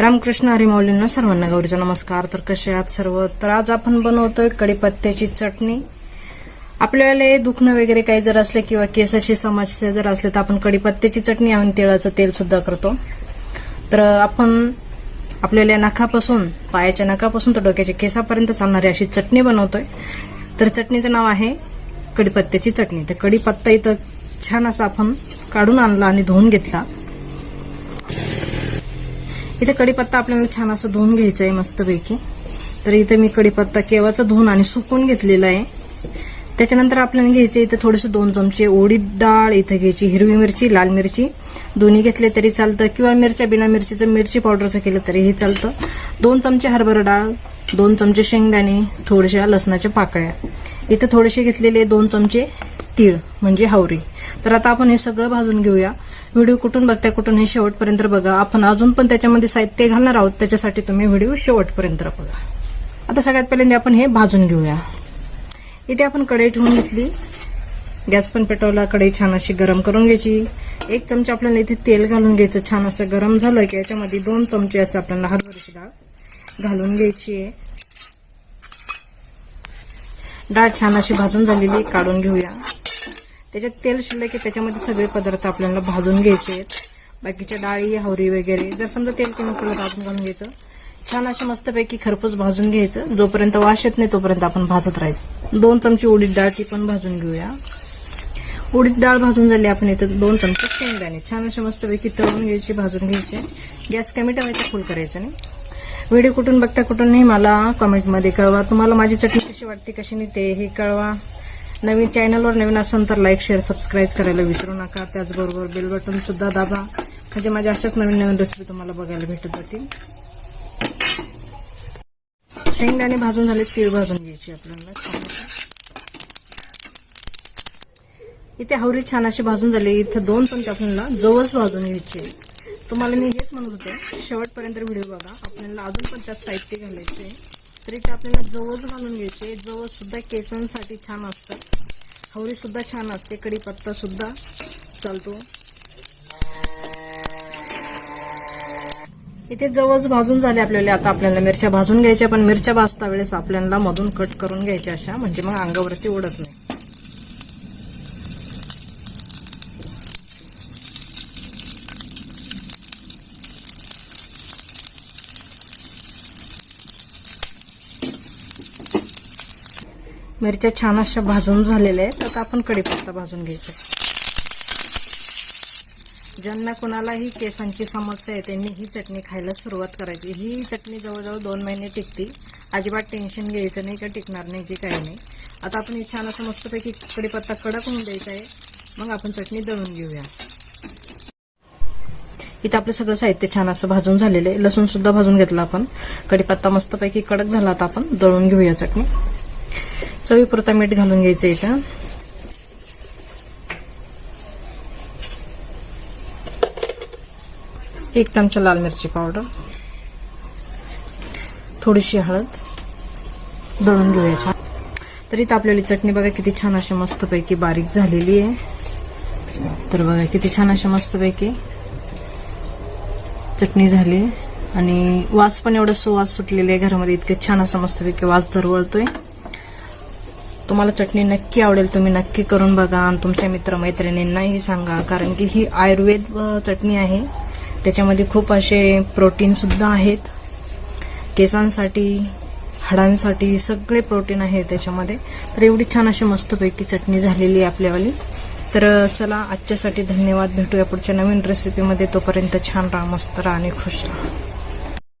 रामकृष्ण हरिमाऊलींना सर्वांना गौरीचा नमस्कार. तर कसे आहात सर्व? तर आज आपण बनवतोय कढीपत्त्याची चटणी. आपल्याला दुखणं वगैरे काही जर असले किंवा केसाची समस्या जर असले तर आपण कढीपत्त्याची चटणी आणि तिळाचं तेल सुद्धा करतो. तर आपण आपल्याला नखापासून पायाच्या नखापासून तर डोक्याच्या केसापर्यंत चालणारी अशी चटणी बनवतोय. तर चटणीचं नाव आहे कढीपत्त्याची चटणी. तर कढीपत्ता इथं छान असा आपण काढून आणला आणि धुवून घेतला. इथे कढीपत्ता आपल्याला छान असं धुवून घ्यायचं आहे मस्तपैकी. तर इथे मी कढीपत्ता केव्हाचा धुवून आणि सुकून घेतलेला आहे. त्याच्यानंतर आपल्याला घ्यायचे इथे थोडेसे दोन चमचे उडीद डाळ इथं घ्यायची हिरवी मिरची लाल मिरची. दोन्ही घेतले तरी चालतं. किंवा मिरच्या बिना मिरचीचं मिरची पावडरचं केलं तरीही चालतं. दोन चमचे हरभरा डाळ दोन चमचे शेंगदाणे थोड्याशा लसणाच्या पाकळ्या. इथे थोडेसे घेतलेले दोन चमचे तीळ म्हणजे हावरी. तर आता आपण हे सगळं भाजून घेऊया. व्हिडिओ कुठून बघताय कुठून हे शेवटपर्यंत बघा. आपण अजून पण त्याच्यामध्ये साहित्य घालणार आहोत त्याच्यासाठी तुम्ही व्हिडिओ शेवटपर्यंत बघा. आता सगळ्यात पहिल्यांदा आपण हे भाजून घेऊया. इथे आपण कढई ठेवून घेतली. गॅस पण पेटवला कढई छान अशी गरम करून घ्यायची. एक चमचा आपल्याला इथे तेल घालून घ्यायचं. छान असं गरम झालं की याच्यामध्ये दोन चमचे असं आपल्याला हरभऱ्याची डाळ घालून घ्यायची आहे. डाळ छान अशी भाजून झालेली काढून घेऊया. त्याच्यात तेल शिल्लक की त्याच्यामध्ये सगळे पदार्थ आपल्याला भाजून घ्यायचे आहेत. बाकीच्या डाळी हवरी वगैरे जर समजा तेल कमी पडलं तर घालून घ्यायचं छान असे मस्तपैकी खरपूस भाजून घ्यायचं. जोपर्यंत वास येत नाही तोपर्यंत आपण भाजत राहायचं. दोन चमचे उडीद डाळ ती पण भाजून घेऊया. उडीद डाळ भाजून झाली आपण इथं दोन चमचे शेंगदाणे. छान असे मस्तपैकी तळून घ्यायची भाजून घ्यायचे. गॅस कमी ठेवायचा फुल करायचं नाही. व्हिडिओ कुठून बघता कुठून नाही मला कमेंटमध्ये कळवा. तुम्हाला माझी चटणी कशी वाटते कशी नाही ते हे कळवा. नवीन चॅनलवर नवीन असेल तर लाईक शेअर सबस्क्राईब करायला विसरू नका. त्याचबरोबर बेल बटन सुद्धा दाबा. म्हणजे माझ्या अशाच नवीन नवीन रेसिपी तुम्हाला बघायला भेटत जातील. शेंगदाणे भाजून झाले तीळ भाजून घ्यायची आपल्याला. इथे हवरी छान अशी भाजून झाली. इथं दोन चमचे आपल्याला जवळच भाजून घ्यायचे तुम्हाला मी हेच म्हणत होते. शेवटपर्यंत व्हिडिओ बघा. आपल्याला अजून पण त्यात साहित्य घालायचे तर इथे आपल्याला जवस घालून घ्यायचे. जवस सुद्धा केसांसाठी छान असतात हवरी सुद्धा छान असते. कढीपत्ता सुद्धा चालतो. इथे जवळ भाजून झाले आपल्याला. आता आपल्याला मिरच्या भाजून घ्यायच्या पण मिरच्या भाजता वेळेस आपल्याला मधून कट करून घ्यायच्या अशा. म्हणजे मग अंगावरती ओढत नाही. मिरच्या छान अशा भाजून झालेल्या आहेत. आता आपण कढीपत्ता भाजून घ्यायचा ज्यांना कोणालाही केसांची समस्या आहे त्यांनी ही चटणी खायला सुरुवात करायची. ही चटणी जवळजवळ दोन महिने टिकते अजिबात टेन्शन घ्यायचं नाही का टिकणार नाही की काही नाही. आता आपण हे छान असं मस्तपैकी कढीपत्ता कडक होऊन द्यायचा आहे. मग आपण चटणी दळून घेऊया. इथं आपलं सगळं साहित्य छान असं भाजून झालेलं आहे. लसूण सुद्धा भाजून घेतला आपण. कढीपत्ता मस्तपैकी कडक झाला आता आपण. दळून घेऊया चटणी. चवीपुरता मीठ घालून घ्यायचं इथं. एक चमचा लाल मिरची पावडर. थोडीशी हळद. दळून घेऊया छान. तर इथं आपल्याला चटणी बघा किती छान अशी मस्तपैकी बारीक झालेली आहे. तर बघा किती छान अशी मस्तपैकी चटणी झाली. आणि वास पण एवढा सुवास सुटलेली आहे. घरामध्ये इतके छान असं मस्तपैकी वास दरवळतोय. तुम्हाला चटणी नक्की आवडेल तुम्ही नक्की करून बघा आणि तुमच्या मित्रमैत्रिणींनाही सांगा. कारण की ही आयुर्वेद चटणी आहे. त्याच्यामध्ये खूप असे प्रोटीनसुद्धा आहेत. केसांसाठी हाडांसाठी सगळे प्रोटीन आहे त्याच्यामध्ये. तर एवढी छान अशी मस्तपैकी चटणी झालेली आहे आपल्यावाली. तर चला आजच्यासाठी धन्यवाद. भेटूया पुढच्या नवीन रेसिपीमध्ये तोपर्यंत छान राहा मस्त राहा आणि खुश राहा.